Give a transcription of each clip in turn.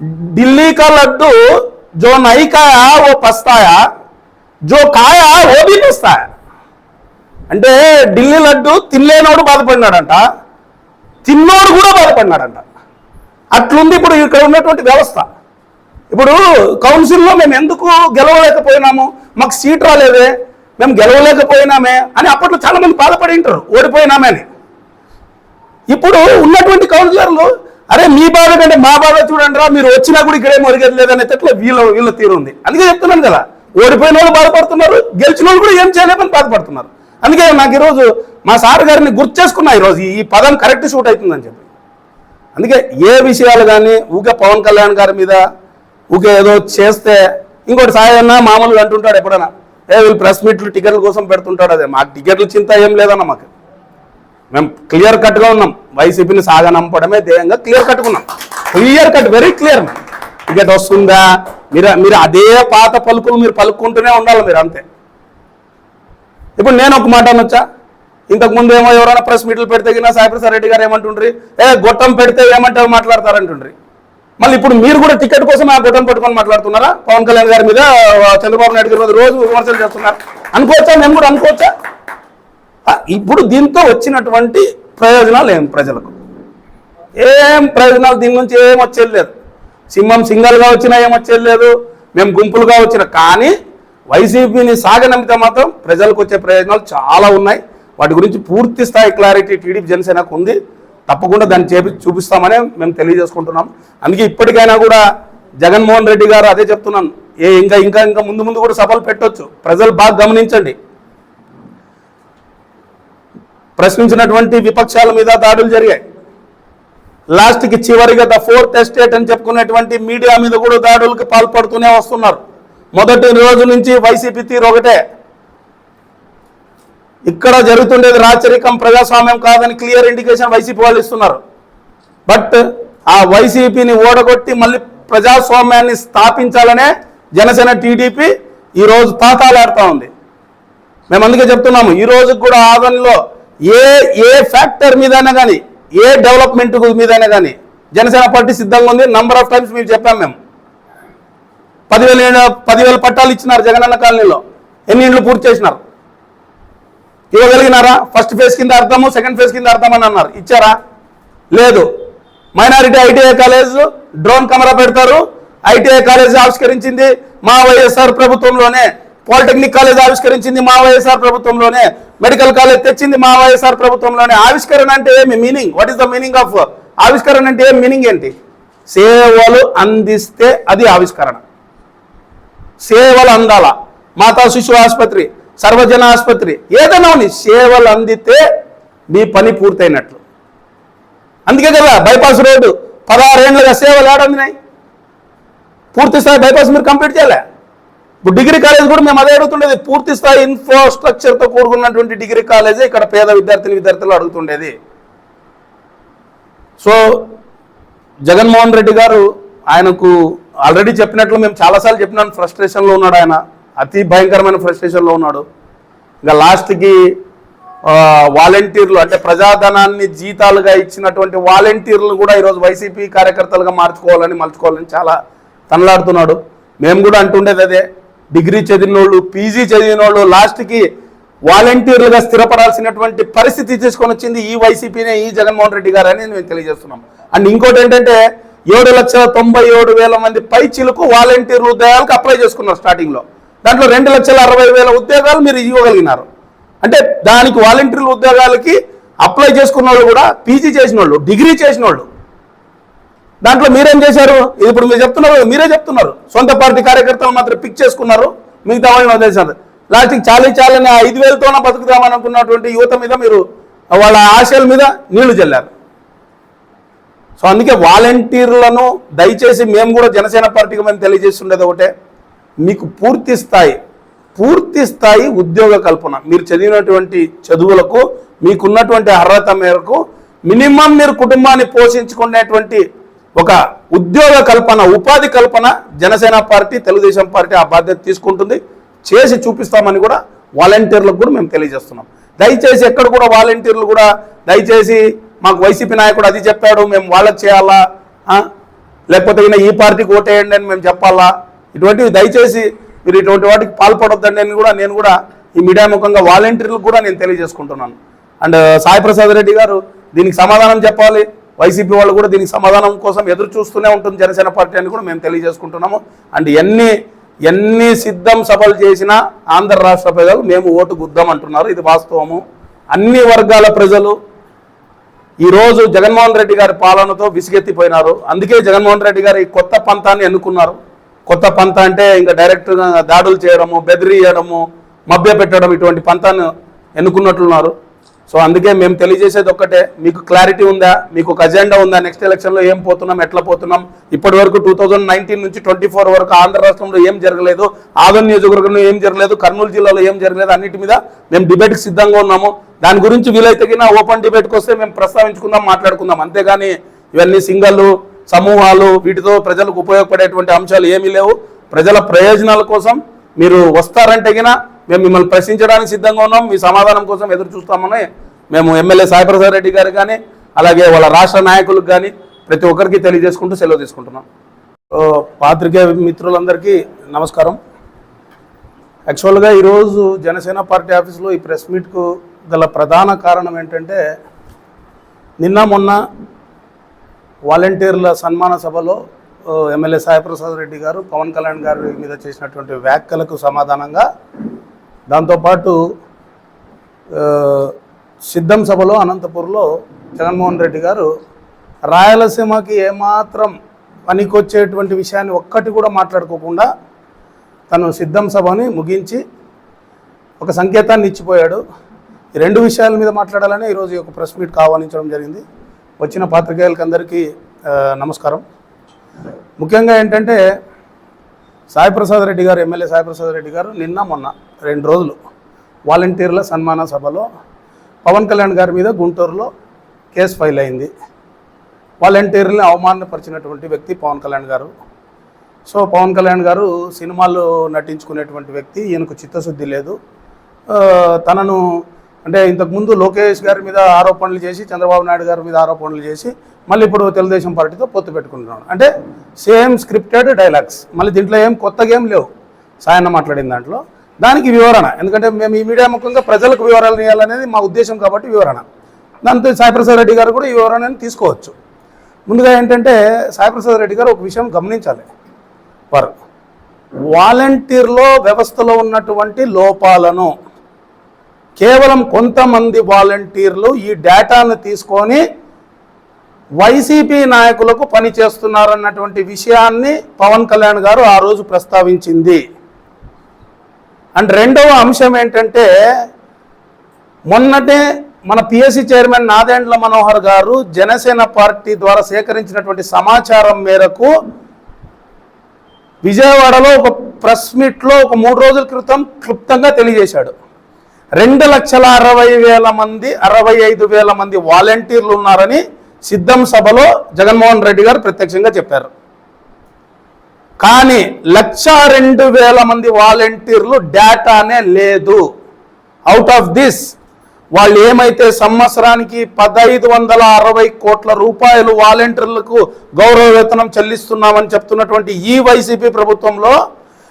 दिल्ली का लड्डू जो नहीं खाया वो पछताया जो खाया वो भी पछताया అంటే ఢిల్లీ లడ్డు తినలేనోడు బాధపడినాడంట తిన్నోడు కూడా బాధపడినాడంట అట్లుంది ఇప్పుడు ఇక్కడ ఉన్నటువంటి వ్యవస్థ ఇప్పుడు కౌన్సిల్లో మేము ఎందుకు గెలవలేకపోయినాము మాకు సీట్ రాలేదే మేము గెలవలేకపోయినామే అని అప్పట్లో చాలా మంది బాధపడి ఉంటారు ఓడిపోయినామే అని ఇప్పుడు ఉన్నటువంటి కౌన్సిలర్లు అరే మీ బాధ కంటే మా బాధ చూడండి రా మీరు వచ్చినా కూడా ఇక్కడే మొరిగేది లేదని తట్ల వీళ్ళ వీళ్ళ తీరు ఉంది. అందుకే చెప్తున్నాను కదా ఓడిపోయిన వాళ్ళు బాధపడుతున్నారు గెలిచిన వాళ్ళు కూడా ఏం చేయలేమని బాధపడుతున్నారు. అందుకే నాకు ఈరోజు మా సార్ గారిని గుర్తు చేసుకున్నా ఈరోజు ఈ పదం కరెక్ట్ షూట్ అవుతుందని చెప్పి. అందుకే ఏ విషయాలు కానీ ఊకే పవన్ కళ్యాణ్ గారి మీద ఊకే ఏదో చేస్తే ఇంకోటి సాయన్న మామూలుగా అంటుంటాడు ఎప్పుడైనా ఏ వీళ్ళు ప్రెస్ మీట్లు టికెట్ల కోసం పెడుతుంటాడు అదే మాకు టికెట్లు చింత ఏం లేదన్న మాకు. మేము క్లియర్ కట్గా ఉన్నాం. వైసీపీని సాగనంపడమే ధ్యేయంగా క్లియర్ కట్టుకున్నాం clear cut very clear ticket వస్తుందా? మీరు మీరు అదే పాత పలుకులు మీరు పలుకుంటూనే ఉండాలి మీరు అంతే. ఇప్పుడు నేను ఒక మాట అనొచ్చా? ఇంతకు ముందు ఏమో ఎవరైనా ప్రెస్ మీట్లు పెడితే గినా సాయిప్రసాద్ రెడ్డి గారు ఏమంటుండ్రి? ఏ గొట్టం పెడితే ఏమంటారు మాట్లాడతారంటుండ్రి? మళ్ళీ ఇప్పుడు మీరు కూడా టికెట్ కోసం ఆ గొట్టం పెట్టుకొని మాట్లాడుతున్నారా? పవన్ కళ్యాణ్ గారి మీద చంద్రబాబు నాయుడు గారి మీద రోజు విమర్శలు చేస్తున్నారు. అనుకోవచ్చా? మేము కూడా అనుకోవచ్చా? ఇప్పుడు దీంతో వచ్చినటువంటి ప్రయోజనాలు ఏం ప్రజలకు? ఏం ప్రయోజనాలు? దీని నుంచి ఏం వచ్చేది లేదు. సింహం సింగల్గా వచ్చినా ఏం వచ్చేది లేదు. మేము గుంపులుగా వచ్చిన. కానీ వైసీపీని సాగనంపితే మాత్రం ప్రజలకు వచ్చే ప్రయోజనాలు చాలా ఉన్నాయి. వాటి గురించి పూర్తి స్థాయి క్లారిటీ టీడీపీ జనసేనకు ఉంది. తప్పకుండా దాన్ని చేపి చూపిస్తామని మేము తెలియజేసుకుంటున్నాం. అందుకే ఇప్పటికైనా కూడా జగన్మోహన్ రెడ్డి గారు అదే చెప్తున్నాను. ఏ ఇంకా ఇంకా ఇంకా ముందు ముందు కూడా సభలు పెట్టొచ్చు. ప్రజలు బాగా గమనించండి. ప్రశ్నించినటువంటి విపక్షాల మీద దాడులు జరిగాయి. లాస్ట్కి చివరిగా ద ఫోర్త్ ఎస్టేట్ అని చెప్పుకునేటువంటి మీడియా మీద కూడా దాడులకు పాల్పడుతూనే వస్తున్నారు. మొదటి రోజు నుంచి వైసీపీ తీరు ఒకటే. ఇక్కడ జరుగుతుండేది రాచరికం ప్రజాస్వామ్యం కాదని క్లియర్ ఇండికేషన్ వైసీపీ వాళ్ళు ఇస్తున్నారు. బట్ ఆ వైసీపీని ఓడగొట్టి మళ్ళీ ప్రజాస్వామ్యాన్ని స్థాపించాలనే జనసేన టీడీపీ ఈరోజు తాతాలాడుతూ ఉంది. మేము అందుకే చెప్తున్నాము ఈ కూడా ఆదరణలో ఏ ఏ ఫ్యాక్టర్ మీదైనా కానీ ఏ డెవలప్మెంట్ మీదైనా కానీ జనసేన పార్టీ సిద్ధంగా ఉంది నంబర్ ఆఫ్ టైమ్స్ మేము చెప్పాం మేము. పదివేల పదివేల పట్టాలు ఇచ్చినారు జగనన్న కాలనీలో. ఎన్ని ఇండ్లు పూర్తి చేసినారు? ఇవ్వగలిగినారా? ఫస్ట్ ఫేజ్ కింద అర్థము సెకండ్ ఫేజ్ కింద అర్థం అని అన్నారు. ఇచ్చారా? లేదు. Minority ITI college drone camera పెడతారు. ఐటీఐ కాలేజ్ ఆవిష్కరించింది మా వైఎస్ఆర్ ప్రభుత్వంలోనే. పాలిటెక్నిక్ కాలేజ్ ఆవిష్కరించింది మా వైఎస్ఆర్ ప్రభుత్వంలోనే మెడికల్ కాలేజ్ తెచ్చింది మా వైఎస్ఆర్ ప్రభుత్వంలోనే. ఆవిష్కరణ అంటే ఏమి? Meaning. What is the meaning of ఆవిష్కరణ అంటే ఏం? మీనింగ్ ఏంటి? సేవలు అందిస్తే అది ఆవిష్కరణ. సేవలు అందాల? మాతా శిశు ఆసుపత్రి సర్వజన ఆసుపత్రి ఏదైనా ఉంది సేవలు అందితే మీ పని పూర్తయినట్లు. అందుకే కదా బైపాస్ రోడ్డు పదహారేళ్ళుగా సేవలు ఆడందినాయి పూర్తి స్థాయి బైపాస్ మీరు కంప్లీట్ చేయలే? ఇప్పుడు డిగ్రీ కాలేజ్ కూడా మేము అదే అడుగుతుండేది. పూర్తి స్థాయి ఇన్ఫ్రాస్ట్రక్చర్తో కూడుకున్నటువంటి డిగ్రీ కాలేజే ఇక్కడ పేద విద్యార్థిని విద్యార్థులు అడుగుతుండేది. సో జగన్మోహన్ రెడ్డి గారు ఆయనకు ఆల్రెడీ చెప్పినట్లు మేము చాలాసార్లు చెప్పినాను. ఫ్రస్ట్రేషన్లో ఉన్నాడు ఆయన. అతి భయంకరమైన ఫ్రస్ట్రేషన్లో ఉన్నాడు. ఇంకా లాస్ట్కి వాలంటీర్లు అంటే ప్రజాధనాన్ని జీతాలుగా ఇచ్చినటువంటి వాలంటీర్లు కూడా ఈరోజు వైసీపీ కార్యకర్తలుగా మార్చుకోవాలని మలుచుకోవాలని చాలా తనలాడుతున్నాడు. మేము కూడా అంటుండేది అదే. డిగ్రీ చదివిన వాళ్ళు పీజీ చదివిన వాళ్ళు లాస్ట్కి వాలంటీర్లుగా స్థిరపడాల్సినటువంటి పరిస్థితి తీసుకొని వచ్చింది ఈ వైసీపీనే ఈ జగన్మోహన్ రెడ్డి గారు అని మేము తెలియజేస్తున్నాం. అండ్ ఇంకోటి ఏంటంటే ఏడు లక్షల తొంభై ఏడు వేల మంది పైచీలకు వాలంటీర్ ఉద్యోగాలకు అప్లై చేసుకున్నారు స్టార్టింగ్లో. దాంట్లో రెండు లక్షల అరవై వేల ఉద్యోగాలు మీరు ఇవ్వగలిగినారు. అంటే దానికి వాలంటీర్ల ఉద్యోగాలకి అప్లై చేసుకున్న వాళ్ళు కూడా పీజీ చేసిన వాళ్ళు డిగ్రీ చేసిన వాళ్ళు దాంట్లో మీరేం చేశారు? ఇది ఇప్పుడు మీరు చెప్తున్నారు మీరే చెప్తున్నారు. సొంత పార్టీ కార్యకర్తలు మాత్రం పిక్ చేసుకున్నారు. మిగతా వాళ్ళని వదిలేశారు. లాస్ట్కి చాలీ చాలని ఆ ఐదు వేలతోన బతుకుదామని అనుకున్నటువంటి యువత మీద మీరు వాళ్ళ ఆశయాల మీద నీళ్ళు చల్లారు సో అందుకే వాలంటీర్లను దయచేసి మేము కూడా జనసేన పార్టీకి మేము తెలియజేస్తుండేది ఒకటే. మీకు పూర్తి స్థాయి పూర్తి స్థాయి ఉద్యోగ కల్పన. మీరు చదివినటువంటి చదువులకు మీకున్నటువంటి అర్హత మేరకు మినిమం మీరు కుటుంబాన్ని పోషించుకునేటువంటి ఒక ఉద్యోగ కల్పన ఉపాధి కల్పన జనసేన పార్టీ తెలుగుదేశం పార్టీ ఆ బాధ్యత తీసుకుంటుంది. చేసి చూపిస్తామని కూడా వాలంటీర్లకు కూడా మేము తెలియజేస్తున్నాం. దయచేసి ఎక్కడ కూడా వాలంటీర్లు కూడా దయచేసి మాకు వైసీపీ నాయకుడు అది చెప్పాడు మేము వాళ్ళకి చేయాలా? లేకపోతే ఈయన ఈ పార్టీకి ఓటేయండి అని మేము చెప్పాలా? ఇటువంటివి దయచేసి మీరు ఇటువంటి వాటికి పాల్పడొద్దండి అని కూడా నేను కూడా ఈ మీడియా ముఖంగా వాలంటీర్లకు కూడా నేను తెలియజేసుకుంటున్నాను. అండ్ సాయి ప్రసాద్ రెడ్డి గారు దీనికి సమాధానం చెప్పాలి. వైసీపీ వాళ్ళు కూడా దీనికి సమాధానం కోసం ఎదురు చూస్తూనే ఉంటుంది జనసేన పార్టీ అని కూడా మేము తెలియజేసుకుంటున్నాము. అండ్ ఎన్ని ఎన్ని సిద్ధం సభలు చేసినా ఆంధ్ర రాష్ట్ర ప్రజలు మేము ఓటు గుద్దాం అంటున్నారు. ఇది వాస్తవము. అన్ని వర్గాల ప్రజలు ఈరోజు జగన్మోహన్ రెడ్డి గారి పాలనతో విసిగెత్తిపోయినారు. అందుకే జగన్మోహన్ రెడ్డి గారు ఈ కొత్త పంతాన్ని ఎన్నుకున్నారు. కొత్త పంత అంటే ఇంకా డైరెక్ట్గా దాడులు చేయడము బెదిరియడము మభ్య పెట్టడం ఇటువంటి పంతాన్ని ఎన్నుకున్నట్లున్నారు. సో అందుకే మేము తెలియజేసేది ఒక్కటే. మీకు క్లారిటీ ఉందా? మీకు ఒక అజెండా ఉందా? నెక్స్ట్ ఎలక్షన్లో ఏం పోతున్నాం? ఎట్లా పోతున్నాం? ఇప్పటి వరకు టూ థౌజండ్ నైన్టీన్ నుంచి ట్వంటీ ఫోర్ వరకు ఆంధ్ర రాష్ట్రంలో ఏం జరగలేదు ఆదోన్ నియోజకవర్గంలో ఏం జరగలేదు కర్నూలు జిల్లాలో ఏం జరగలేదు అన్నిటి మీద మేము డిబేట్కి సిద్ధంగా ఉన్నాము. దాని గురించి వీలైతే కింద ఓపెన్ డిబేట్కి వస్తే మేము ప్రస్తావించుకుందాం మాట్లాడుకుందాం. అంతేగాని ఇవన్నీ సింగళ్ళు సమూహాలు వీటితో ప్రజలకు ఉపయోగపడేటువంటి అంశాలు ఏమీ లేవు. ప్రజల ప్రయోజనాల కోసం మీరు వస్తారంటే మేము మిమ్మల్ని ప్రశ్నించడానికి సిద్ధంగా ఉన్నాం. మీ సమాధానం కోసం ఎదురు చూస్తామని మేము ఎమ్మెల్యే సాయిప్రసాద్ రెడ్డి గారు కానీ అలాగే వాళ్ళ రాష్ట్ర నాయకులకు కానీ ప్రతి ఒక్కరికి తెలియజేసుకుంటూ సెలవు తీసుకుంటున్నాం. పాత్రికే పాత్రికేయ మిత్రులందరికీ నమస్కారం. యాక్చువల్గా ఈరోజు జనసేన పార్టీ ఆఫీస్లో ఈ ప్రెస్ మీట్కు గల ప్రధాన కారణం ఏంటంటే నిన్న మొన్న వాలంటీర్ల సన్మాన సభలో ఎమ్మెల్యే సాయిప్రసాద్ రెడ్డి గారు పవన్ కళ్యాణ్ గారి మీద చేసినటువంటి వ్యాఖ్యలకు సమాధానంగా దాంతోపాటు సిద్ధం సభలో అనంతపూర్లో జగన్మోహన్ రెడ్డి గారు రాయలసీమకి ఏమాత్రం పనికొచ్చేటువంటి విషయాన్ని ఒక్కటి కూడా మాట్లాడుకోకుండా తను సిద్ధం సభని ముగించి ఒక సంకేతాన్ని ఇచ్చిపోయాడు. ఈ రెండు విషయాల మీద మాట్లాడాలని ఈరోజు ఈ యొక్క ప్రెస్ మీట్ ఆహ్వానించడం జరిగింది. వచ్చిన పాత్రికేయులకి అందరికీ నమస్కారం. ముఖ్యంగా ఏంటంటే సాయిప్రసాద్ రెడ్డి గారు ఎమ్మెల్యే సాయిప్రసాద్ రెడ్డి గారు నిన్న మొన్న రెండు రోజులు వాలంటీర్ల సన్మాన సభలో పవన్ కళ్యాణ్ గారి మీద గుంటూరులో కేసు ఫైల్ అయింది. వాలంటీర్ని అవమానపరిచినటువంటి వ్యక్తి పవన్ కళ్యాణ్ గారు. సో పవన్ కళ్యాణ్ గారు సినిమాల్లో నటించుకునేటువంటి వ్యక్తి ఈయనకు చిత్తశుద్ధి లేదు. తనను అంటే ఇంతకుముందు లోకేష్ గారి మీద ఆరోపణలు చేసి చంద్రబాబు నాయుడు గారి మీద ఆరోపణలు చేసి మళ్ళీ ఇప్పుడు తెలుగుదేశం పార్టీతో పొత్తు పెట్టుకుంటున్నాడు. అంటే సేమ్ స్క్రిప్టెడ్ డైలాగ్స్. మళ్ళీ దీంట్లో ఏం కొత్తగా ఏం లేవు. సాయన్న మాట్లాడిన దాంట్లో. దానికి వివరణ. ఎందుకంటే మేము ఈ మీడియా ముఖ్యంగా ప్రజలకు వివరాలు ఇవ్వాలనేది మా ఉద్దేశం కాబట్టి వివరణ. దాంతో సాయిప్రసాద్ రెడ్డి గారు కూడా ఈ వివరణను తీసుకోవచ్చు. ముందుగా ఏంటంటే సాయిప్రసాద్ రెడ్డి గారు ఒక విషయం గమనించాలి వారు. వాలంటీర్లో వ్యవస్థలో ఉన్నటువంటి లోపాలను కేవలం కొంతమంది వాలంటీర్లు ఈ డేటాను తీసుకొని వైసీపీ నాయకులకు పనిచేస్తున్నారన్నటువంటి విషయాన్ని పవన్ కళ్యాణ్ గారు ఆ రోజు ప్రస్తావించింది. అండ్ రెండవ అంశం ఏంటంటే మొన్నటే మన పిఎస్సి చైర్మన్ నాదెండ్ల మనోహర్ గారు జనసేన పార్టీ ద్వారా సేకరించినటువంటి సమాచారం మేరకు విజయవాడలో ఒక ప్రెస్ మీట్లో ఒక మూడు రోజుల క్రితం క్లుప్తంగా తెలియజేశాడు. రెండు లక్షల అరవై వేల మంది అరవై ఐదు వేల మంది వాలంటీర్లు ఉన్నారని సిద్ధం సభలో జగన్మోహన్ రెడ్డి గారు ప్రత్యక్షంగా చెప్పారు. కానీ లక్ష రెండు వేల మంది వాలంటీర్లు డేటానే లేదు. అవుట్ ఆఫ్ దిస్ వాళ్ళు ఏమైతే సంవత్సరానికి పదహైదు వందల అరవై కోట్ల రూపాయలు వాలంటీర్లకు గౌరవ వేతనం చెల్లిస్తున్నామని చెప్తున్నటువంటి ఈ వైసీపీ ప్రభుత్వంలో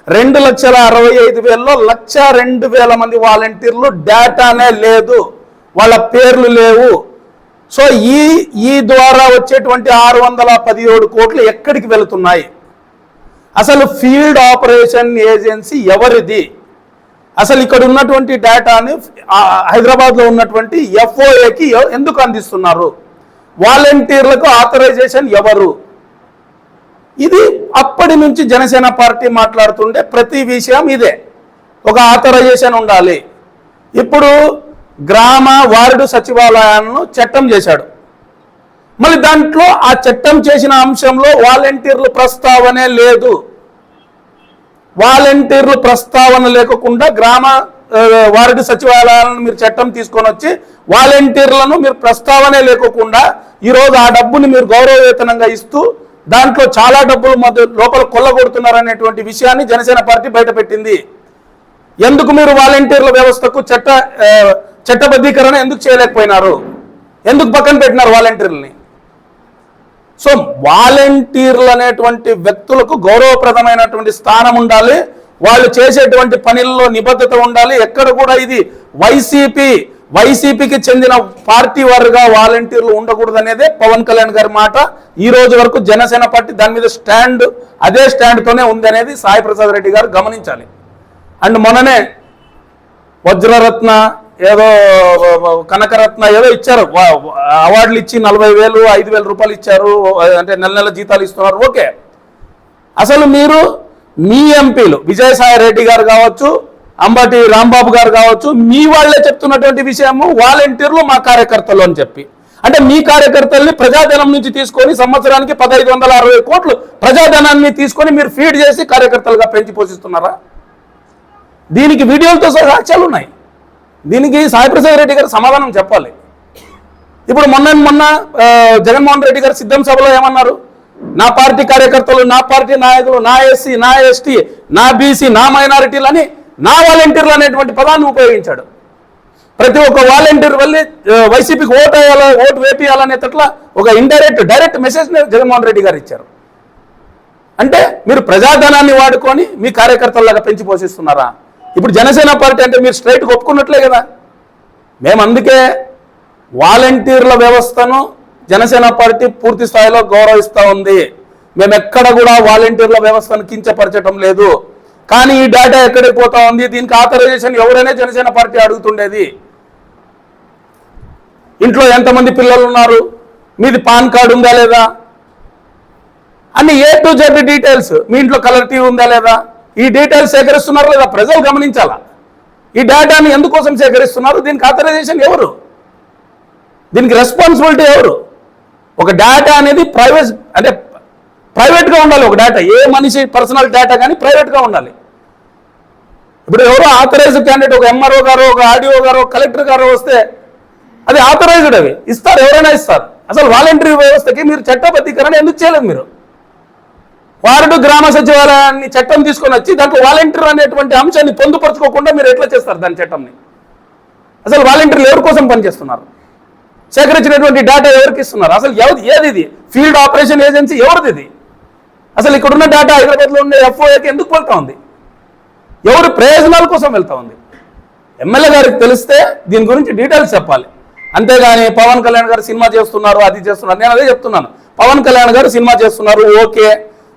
రెండు లక్షల అరవై ఐదు వేలలో లక్ష రెండు వేల మంది వాలంటీర్లు డేటానే లేదు. వాళ్ళ పేర్లు లేవు. సో ఈ ఈ ద్వారా వచ్చేటువంటి ఆరు వందల పదిహేడు కోట్లు ఎక్కడికి వెళుతున్నాయి? అసలు ఫీల్డ్ ఆపరేషన్ ఏజెన్సీ ఎవరిది? అసలు ఇక్కడ ఉన్నటువంటి డేటాని హైదరాబాద్లో ఉన్నటువంటి ఎఫ్ఓఏకి ఎందుకు అందిస్తున్నారు? వాలంటీర్లకు ఆథరైజేషన్ ఎవరు? ఇది అప్పటి నుంచి జనసేన పార్టీ మాట్లాడుతుండే ప్రతి విషయం ఇదే. ఒక ఆథరైజేషన్ ఉండాలి. ఇప్పుడు గ్రామ వార్డు సచివాలయాలను చట్టం చేశాడు. మళ్ళీ దాంట్లో ఆ చట్టం చేసిన అంశంలో వాలంటీర్లు ప్రస్తావనే లేదు. వాలంటీర్లు ప్రస్తావన లేకుండా గ్రామ వార్డు సచివాలయాలను మీరు చట్టం తీసుకొని వచ్చి వాలంటీర్లను మీరు ప్రస్తావనే లేకోకుండా ఈరోజు ఆ డబ్బుని మీరు గౌరవవేతనంగా ఇస్తూ దాంట్లో చాలా డబ్బులు మధ్య లోపల కొల్లగొడుతున్నారనేటువంటి విషయాన్ని జనసేన పార్టీ బయటపెట్టింది. ఎందుకు మీరు వాలంటీర్ల వ్యవస్థకు చట్ట చట్టబద్ధీకరణ ఎందుకు చేయలేకపోయినారు? ఎందుకు పక్కన పెట్టినారు వాలంటీర్లని? సో వాలంటీర్లు అనేటువంటి వ్యక్తులకు గౌరవప్రదమైనటువంటి స్థానం ఉండాలి. వాళ్ళు చేసేటువంటి పనుల్లో నిబద్ధత ఉండాలి. ఎక్కడ కూడా ఇది వైసీపీ వైసీపీకి చెందిన పార్టీ వారుగా వాలంటీర్లు ఉండకూడదు అనేదే పవన్ కళ్యాణ్ గారి మాట. ఈ రోజు వరకు జనసేన పార్టీ దాని మీద స్టాండ్ అదే స్టాండ్తోనే ఉంది అనేది సాయి ప్రసాద్ రెడ్డి గారు గమనించాలి. అండ్ మొన్ననే వజ్రరత్న ఏదో కనకరత్న ఏదో ఇచ్చారు. అవార్డులు ఇచ్చి నలభై వేలు ఐదు వేల రూపాయలు ఇచ్చారు అంటే నెల నెల జీతాలు ఇస్తున్నారు. ఓకే. అసలు మీరు మీ ఎంపీలు విజయసాయి రెడ్డి గారు కావచ్చు అంబటి రాంబాబు గారు కావచ్చు మీ వాళ్ళే చెప్తున్నటువంటి విషయము వాలంటీర్లు మా కార్యకర్తలు అని చెప్పి. అంటే మీ కార్యకర్తల్ని ప్రజాధనం నుంచి తీసుకొని సంవత్సరానికి పదహైదు వందల అరవై కోట్లు ప్రజాధనాన్ని తీసుకొని మీరు ఫీడ్ చేసి కార్యకర్తలుగా పెంచి పోషిస్తున్నారా? దీనికి వీడియోలతో సహా సాక్ష్యాలు ఉన్నాయి. దీనికి సాయిప్రసాద్ రెడ్డి గారు సమాధానం చెప్పాలి. ఇప్పుడు మొన్న మొన్న జగన్మోహన్ రెడ్డి గారు సిద్ధం సభలో ఏమన్నారు? నా పార్టీ కార్యకర్తలు నా పార్టీ నాయకులు నా ఎస్సీ నా ఎస్టీ నా బీసీ నా మైనారిటీలు అని నా వాలంటీర్లు అనేటువంటి పదాన్ని ఉపయోగించాడు. ప్రతి ఒక్క వాలంటీర్ వెళ్ళి వైసీపీకి ఓటు వేయాలి ఓటు వేపియాలనేటట్ల ఒక indirect direct message Jaganmohan Reddy garu ఇచ్చారు. అంటే మీరు ప్రజాధనాన్ని వాడుకొని మీ కార్యకర్తల్లాగా పెంచి పోషిస్తున్నారా? ఇప్పుడు జనసేన పార్టీ అంటే మీరు స్ట్రైట్ ఒప్పుకున్నట్లే కదా. మేము అందుకే వాలంటీర్ల వ్యవస్థను జనసేన పార్టీ పూర్తి స్థాయిలో గౌరవిస్తూ ఉంది. మేము ఎక్కడ కూడా వాలంటీర్ల వ్యవస్థను కించపరచడం లేదు. కానీ ఈ డేటా ఎక్కడికి పోతా ఉంది? దీనికి ఆథరైజేషన్ ఎవరైనా జనసేన పార్టీ అడుగుతుండేది. ఇంట్లో ఎంతమంది పిల్లలు ఉన్నారు? మీది పాన్ కార్డు ఉందా లేదా? అన్ని ఏ టు జెడ్ డీటెయిల్స్ మీ ఇంట్లో కలర్ టీవీ ఉందా లేదా? ఈ డీటెయిల్స్ సేకరిస్తున్నారు లేదా ప్రజలు గమనించాలా? ఈ డేటాని ఎందుకోసం సేకరిస్తున్నారు? దీనికి ఆథరైజేషన్ ఎవరు? దీనికి రెస్పాన్సిబిలిటీ ఎవరు? ఒక డేటా అనేది ప్రైవేట్ అంటే ప్రైవేట్గా ఉండాలి ఒక డేటా. ఏ మనిషి పర్సనల్ డేటా కానీ ప్రైవేట్గా ఉండాలి. ఇప్పుడు ఎవరో ఆథరైజ్డ్ క్యాండిడేట్ ఒక ఎంఆర్ఓ గారు ఒక ఆర్డీఓ గారు కలెక్టర్ గారు వస్తే అది ఆథరైజ్డ్ అవి. ఇస్తారు ఎవరైనా ఇస్తారు. అసలు వాలంటరీ వ్యవస్థకి మీరు చట్టబద్ధీకరణ ఎందుకు చేయలేదు మీరు? వార్డు గ్రామ సచివాలయాన్ని చట్టం తీసుకొని వచ్చి దాంట్లో వాలంటీర్ అనేటువంటి అంశాన్ని పొందుపరచుకోకుండా మీరు ఎట్లా చేస్తారు దాని చట్టంని? అసలు వాలంటీర్లు ఎవరి కోసం పనిచేస్తున్నారు? సేకరించినటువంటి డేటా ఎవరికి ఇస్తున్నారు? అసలు ఎవరి ఏది ఇది? ఫీల్డ్ ఆపరేషన్ ఏజెన్సీ ఎవరిది ఇది? అసలు ఇక్కడున్న డేటా హైదరాబాద్లో ఉండే ఎఫ్ఓఏకి ఎందుకు వెళ్తా ఉంది? ఎవరి ప్రయోజనాల కోసం వెళ్తా ఉంది? ఎమ్మెల్యే గారికి తెలిస్తే దీని గురించి డీటెయిల్స్ చెప్పాలి. అంతేగాని పవన్ కళ్యాణ్ గారు సినిమా చేస్తున్నారు అది చేస్తున్నారు. నేను అదే చెప్తున్నాను. పవన్ కళ్యాణ్ గారు సినిమా చేస్తున్నారు ఓకే.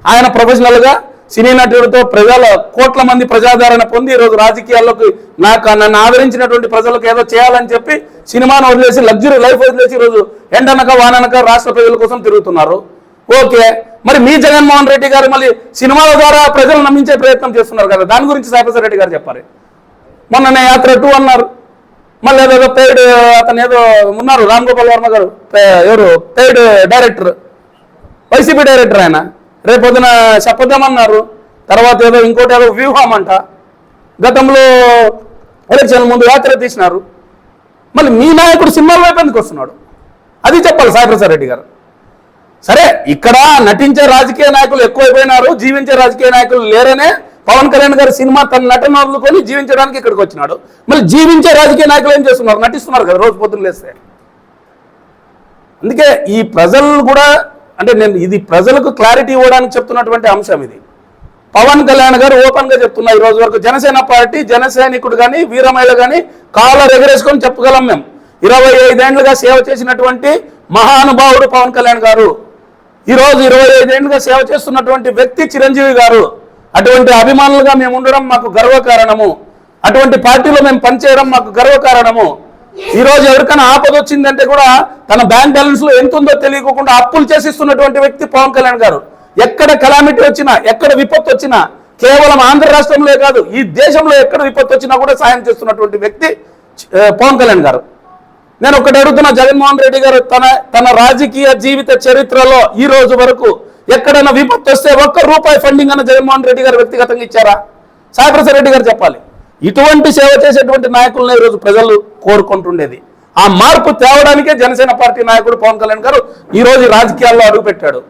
ఆయన ప్రొఫెషనల్గా సినీ నటుడితో ప్రజల కోట్ల మంది ప్రజాదరణ పొంది ఈరోజు రాజకీయాల్లోకి నాకు నన్ను ఆదరించినటువంటి ప్రజలకు ఏదో చేయాలని చెప్పి సినిమాను వదిలేసి లగ్జరీ లైఫ్ వదిలేసి ఈరోజు ఎండనక వాననక రాష్ట్ర ప్రజల కోసం తిరుగుతున్నారు. ఓకే. మరి మీ జగన్మోహన్ రెడ్డి గారు మళ్ళీ సినిమాల ద్వారా ప్రజలు నమ్మించే ప్రయత్నం చేస్తున్నారు కదా దాని గురించి సాయిప్రసాద్ రెడ్డి గారు చెప్పారు మొన్ననే యాత్ర టూ అన్నారు. మళ్ళీ ఏదో పెయిడ్ అతను ఏదో ఉన్నారు రామ్ గోపాల్ వర్మ గారు ఎవరు పెయిడ్ డైరెక్టర్ వైసీపీ డైరెక్టర్ ఆయన. రేపొద్దున చెప్పొద్దామన్నారు తర్వాత ఏదో ఇంకోటి ఏదో వ్యూహం అంట. గతంలో ఎలక్షన్ ముందు యాత్ర తీసినారు. మళ్ళీ మీ నాయకుడు సినిమాల వైపు ఎందుకు వస్తున్నాడు. అది చెప్పాలి సాయిప్రసాద్ రెడ్డి గారు. సరే ఇక్కడ నటించే రాజకీయ నాయకులు ఎక్కువైపోయినారు. జీవించే రాజకీయ నాయకులు లేరనే పవన్ కళ్యాణ్ గారి సినిమా తన నటన వదులుకొని జీవించడానికి ఇక్కడికి వచ్చినాడు. మళ్ళీ జీవించే రాజకీయ నాయకులు ఏం చేస్తున్నారు? నటిస్తున్నారు కదా రోజు పొద్దున్న లేస్తే. అందుకే ఈ ప్రజలు కూడా అంటే నేను ఇది ప్రజలకు క్లారిటీ ఇవ్వడానికి చెప్తున్నటువంటి అంశం ఇది. పవన్ కళ్యాణ్ గారు ఓపెన్గా చెప్తున్నా ఈ రోజు వరకు జనసేన పార్టీ జనసైనికుడు కానీ వీరమహిళ కానీ కాలర్ ఎగరేసుకొని చెప్పగలం మేము. ఇరవై ఐదేండ్లుగా సేవ చేసినటువంటి మహానుభావుడు పవన్ కళ్యాణ్ గారు. ఈరోజు ఇరవై ఐదేండ్లుగా సేవ చేస్తున్నటువంటి వ్యక్తి చిరంజీవి గారు. అటువంటి అభిమానులుగా మేము ఉండడం మాకు గర్వకారణము. అటువంటి పార్టీలో మేము పనిచేయడం మాకు గర్వకారణము. ఈ రోజు ఎవరికైనా ఆపద వచ్చిందంటే కూడా తన బ్యాంక్ బ్యాలెన్స్లో ఎంత ఉందో తెలియకుండా అప్పులు చేసిస్తున్నటువంటి వ్యక్తి పవన్ కళ్యాణ్ గారు. ఎక్కడ కలామిటీ వచ్చినా ఎక్కడ విపత్తు వచ్చినా కేవలం ఆంధ్ర రాష్ట్రంలో కాదు ఈ దేశంలో ఎక్కడ విపత్తు వచ్చినా కూడా సాయం చేస్తున్నటువంటి వ్యక్తి పవన్ కళ్యాణ్ గారు. నేను ఒకటి అడుగుతున్నా జగన్మోహన్ రెడ్డి గారు తన తన రాజకీయ జీవిత చరిత్రలో ఈ రోజు వరకు ఎక్కడైనా విపత్తు వస్తే ఒక్క రూపాయి ఫండింగ్ అన్న జగన్మోహన్ రెడ్డి గారు వ్యక్తిగతంగా ఇచ్చారా? సాయిప్రసాద్ రెడ్డి గారు చెప్పాలి. ఇటువంటి సేవ చేసేటువంటి నాయకులను ఈరోజు ప్రజలు కోరుకుంటుండేది. ఆ మార్పు తేవడానికే జనసేన పార్టీ నాయకుడు పవన్ కళ్యాణ్ గారు ఈ రోజు రాజకీయాల్లో అడుగుపెట్టాడు.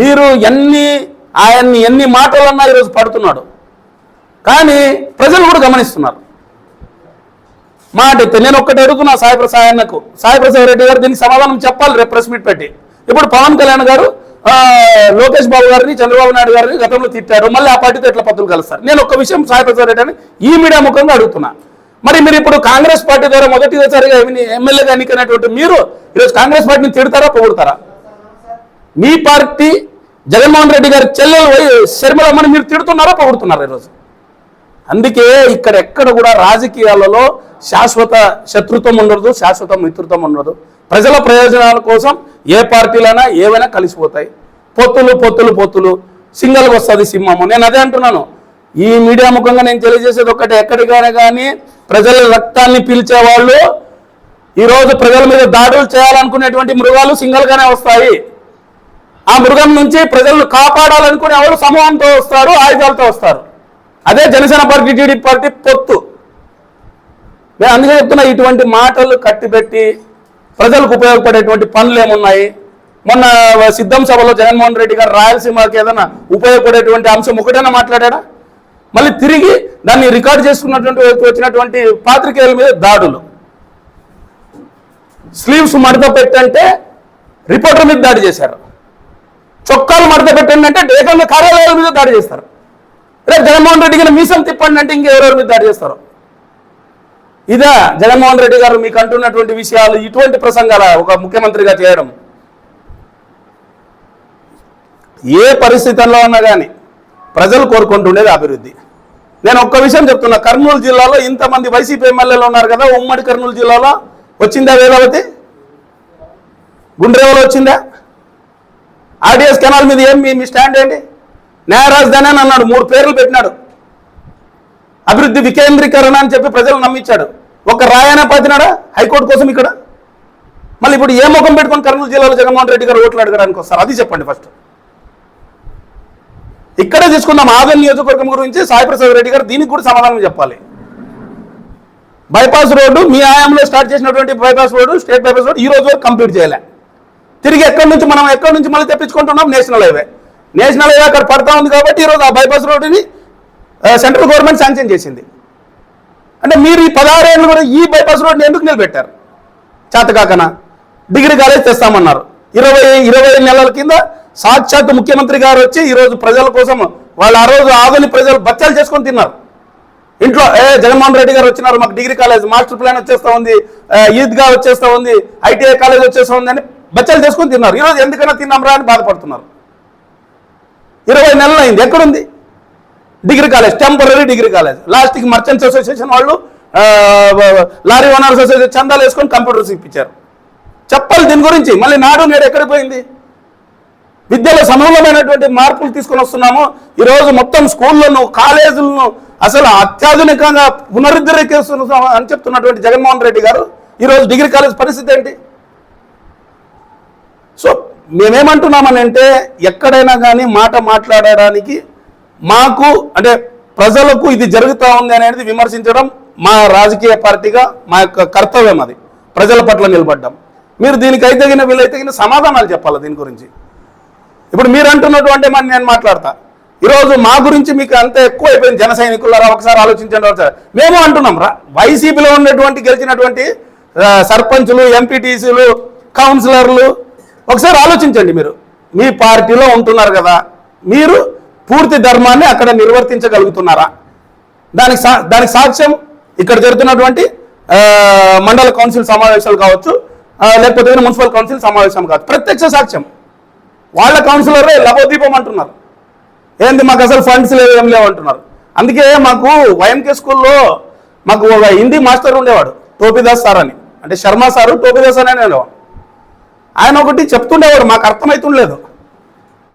మీరు ఎన్ని ఆయన్ని ఎన్ని మాటలన్నా ఈరోజు పడుతున్నాడు. కానీ ప్రజలు కూడా గమనిస్తున్నారు. మాట నేను ఒక్కటి అడుగుతున్నా సాయి ప్రసాద్ అన్నకు. సాయి ప్రసాద్ రెడ్డి గారు దీనికి సమాధానం చెప్పాలి రేపు ప్రెస్ మీట్ పెట్టి. ఇప్పుడు పవన్ కళ్యాణ్ గారు లోకేష్ బాబు గారిని చంద్రబాబు నాయుడు గారిని గతంలో తిట్టారు. మళ్ళీ ఆ పార్టీతో ఎట్లా పత్రులు కలుస్తారు? నేను ఒక విషయం సాయప్రసాద్ రెడ్డి అని ఈ మీడియా ముఖంగా అడుగుతున్నా. మరి మీరు ఇప్పుడు కాంగ్రెస్ పార్టీ ద్వారా మొదటిసారిగా ఎమ్మెల్యేగా ఎన్నికైనటువంటి మీరు ఈరోజు కాంగ్రెస్ పార్టీని తిడతారా పొగుడతారా? మీ పార్టీ జగన్మోహన్ రెడ్డి గారి చెల్లెలు వై- మీరు తిడుతున్నారా పొగుడుతున్నారా ఈరోజు? అందుకే ఇక్కడ ఎక్కడ కూడా రాజకీయాలలో శాశ్వత శత్రుత్వం ఉండదు శాశ్వత మిత్రుత్వం ఉండదు. ప్రజల ప్రయోజనాల కోసం ఏ పార్టీలైనా ఏవైనా కలిసిపోతాయి. పొత్తులు పొత్తులు పొత్తులు సింగల్గా వస్తుంది సింహము. నేను అదే అంటున్నాను. ఈ మీడియా ముఖంగా నేను తెలియజేసేది ఒక్కటి. ఎక్కడికైనా కానీ ప్రజల రక్తాన్ని పీల్చే వాళ్ళు ఈరోజు ప్రజల మీద దాడులు చేయాలనుకునేటువంటి మృగాలు సింగల్గానే వస్తాయి. ఆ మృగం నుంచి ప్రజలను కాపాడాలనుకునే వాళ్ళు సమూహంతో వస్తారు ఆయుధాలతో వస్తారు. అదే జనసేన పార్టీ టీడీపీ పార్టీ పొత్తు. నేను అందుకే చెప్తున్నా ఇటువంటి మాటలు కట్టిపెట్టి ప్రజలకు ఉపయోగపడేటువంటి పనులు ఏమున్నాయి మొన్న సిద్ధం సభలో జగన్మోహన్ రెడ్డి గారు రాయలసీమకి ఏదైనా ఉపయోగపడేటువంటి అంశం ఒకటైనా మాట్లాడా మళ్ళీ తిరిగి దాన్ని రికార్డ్ చేసుకున్నటువంటి వచ్చినటువంటి పాత్రికేయుల మీద దాడులు. స్లీవ్స్ మడత పెట్టంటే రిపోర్టర్ మీద దాడి చేశారు. చొక్కాలు మడత పెట్టండి అంటే ఏకంగా కార్యాలయాల మీద దాడి చేస్తారు. రేపు జగన్మోహన్ రెడ్డి గారు మీసం తిప్పండి అంటే ఇంకెవరెవరి మీద దాడి చేస్తారు? ఇదా జగన్మోహన్ రెడ్డి గారు మీకు అంటున్నటువంటి విషయాలు ఇటువంటి ప్రసంగాల ఒక ముఖ్యమంత్రిగా చేయడం. ఏ పరిస్థితుల్లో ఉన్నా కానీ ప్రజలు కోరుకుంటుండేది అభివృద్ధి. నేను ఒక్క విషయం చెప్తున్నా కర్నూలు జిల్లాలో ఇంతమంది వైసీపీ ఎమ్మెల్యేలు ఉన్నారు కదా ఉమ్మడి కర్నూలు జిల్లాలో వచ్చిందా వేలావతి గుండ్రేవలో వచ్చిందా? ఆర్డిఎస్ కెనాల్ మీద ఏం మీ మీ స్టాండ్ ఏంటి? న్యాయ రాజధాని అని అన్నాడు మూడు పేర్లు పెట్టినాడు. అభివృద్ధి వికేంద్రీకరణ అని చెప్పి ప్రజలు నమ్మించాడు. ఒక రాయన పాతినాడా? హైకోర్టు కోసం ఇక్కడ? మళ్ళీ ఇప్పుడు ఏ ముఖం పెట్టుకొని కర్నూలు జిల్లాలో జగన్మోహన్ రెడ్డి గారు ఓట్లు అడగడానికి వస్తారు? అది చెప్పండి ఫస్ట్. ఇక్కడే తీసుకుందాం ఆదన్ నియోజకవర్గం గురించి సాయిప్రసాద్ రెడ్డి గారు దీనికి కూడా సమాధానం చెప్పాలి. బైపాస్ రోడ్డు మీ ఆయంలో స్టార్ట్ చేసినటువంటి bypass road state bypass road ఈ రోజు వరకు కంప్లీట్ చేయలే. తిరిగి ఎక్కడి నుంచి మనం ఎక్కడి నుంచి మళ్ళీ తెప్పించుకుంటున్నాం? National highway. నేషనల్ హైవే అక్కడ పడతా ఉంది కాబట్టి ఈరోజు ఆ బైపాస్ రోడ్డుని సెంట్రల్ గవర్నమెంట్ శాంక్షన్ చేసింది. అంటే మీరు ఈ పదహారేళ్ళు కూడా ఈ బైపాస్ రోడ్ని ఎందుకు నిలబెట్టారు? చేతకాకన? డిగ్రీ కాలేజ్ తెస్తామన్నారు. ఇరవై ఇరవై నెలల కింద సాక్షాత్ ముఖ్యమంత్రి గారు వచ్చి ఈరోజు ప్రజల కోసం వాళ్ళు ఆ రోజు ఆదని ప్రజలు బచ్చాలు చేసుకొని తిన్నారు. ఇంట్లో ఏ జగన్మోహన్ రెడ్డి గారు వచ్చినారు మాకు డిగ్రీ కాలేజ్ మాస్టర్ ప్లాన్ వచ్చేస్తా ఉంది ఈద్గా వచ్చేస్తా ఉంది ఐటీఐ కాలేజ్ వచ్చేస్తా ఉంది అని బచ్చాలు చేసుకొని తిన్నారు. ఈరోజు ఎందుకైనా తిన్నాంరా అని బాధపడుతున్నారు. ఇరవై నెలలు అయింది. ఎక్కడుంది? Degree college temporary degree college. లాస్ట్కి మర్చెంట్స్ అసోసియేషన్ వాళ్ళు లారీ ఓనర్స్ అసోసియేషన్ చందాలు వేసుకొని కంప్యూటర్స్ ఇప్పించారు. చెప్పాలి దీని గురించి. మళ్ళీ నాడు నేడు ఎక్కడ పోయింది? విద్యలో సమూలమైనటువంటి మార్పులు తీసుకొని వస్తున్నాము ఈరోజు మొత్తం స్కూళ్ళను కాలేజీలను అసలు అత్యాధునికంగా పునరుద్ధరిస్తున్నాం అని చెప్తున్నటువంటి జగన్మోహన్ రెడ్డి గారు ఈరోజు డిగ్రీ కాలేజ్ పరిస్థితి ఏంటి? సో మేమేమంటున్నామని అంటే ఎక్కడైనా కానీ మాట మాట్లాడడానికి మాకు అంటే ప్రజలకు ఇది జరుగుతూ ఉంది అనేది విమర్శించడం మా రాజకీయ పార్టీగా మా యొక్క కర్తవ్యం అది. ప్రజల పట్ల నిలబడ్డం. మీరు దీనికి అయితే తగిన వీలైతే సమాధానాలు చెప్పాలి దీని గురించి. ఇప్పుడు మీరు అంటున్నటువంటి మరి నేను మాట్లాడతా. ఈరోజు మా గురించి మీకు అంత ఎక్కువ అయిపోయింది జన సైనికులారా ఒకసారి ఆలోచించండి ఒకసారి. మేము అంటున్నాం రా. వైసీపీలో ఉన్నటువంటి గెలిచినటువంటి సర్పంచులు ఎంపీటీసీలు కౌన్సిలర్లు ఒకసారి ఆలోచించండి మీరు. మీ పార్టీలో ఉంటున్నారు కదా మీరు పూర్తి ధర్మాన్ని అక్కడ నిర్వర్తించగలుగుతున్నారా? దానికి సా దానికి సాక్ష్యం ఇక్కడ జరుగుతున్నటువంటి మండల కౌన్సిల్ సమావేశాలు కావచ్చు లేకపోతే మున్సిపల్ కౌన్సిల్ సమావేశం కావచ్చు. ప్రత్యక్ష సాక్ష్యం. వాళ్ళ కౌన్సిలరే లభోదీపం అంటున్నారు. ఏంది మాకు అసలు ఫండ్స్ లేవు ఏం లేవు అంటున్నారు. అందుకే మాకు వైఎంకే స్కూల్లో మాకు ఒక హిందీ మాస్టర్ ఉండేవాడు టోపిదాస్ సార్ అని అంటే శర్మ సారు టోపిదాస్ అని అనేవాడు. ఆయన ఒకటి చెప్తుండేవాడు మాకు అర్థమవుతుండలేదు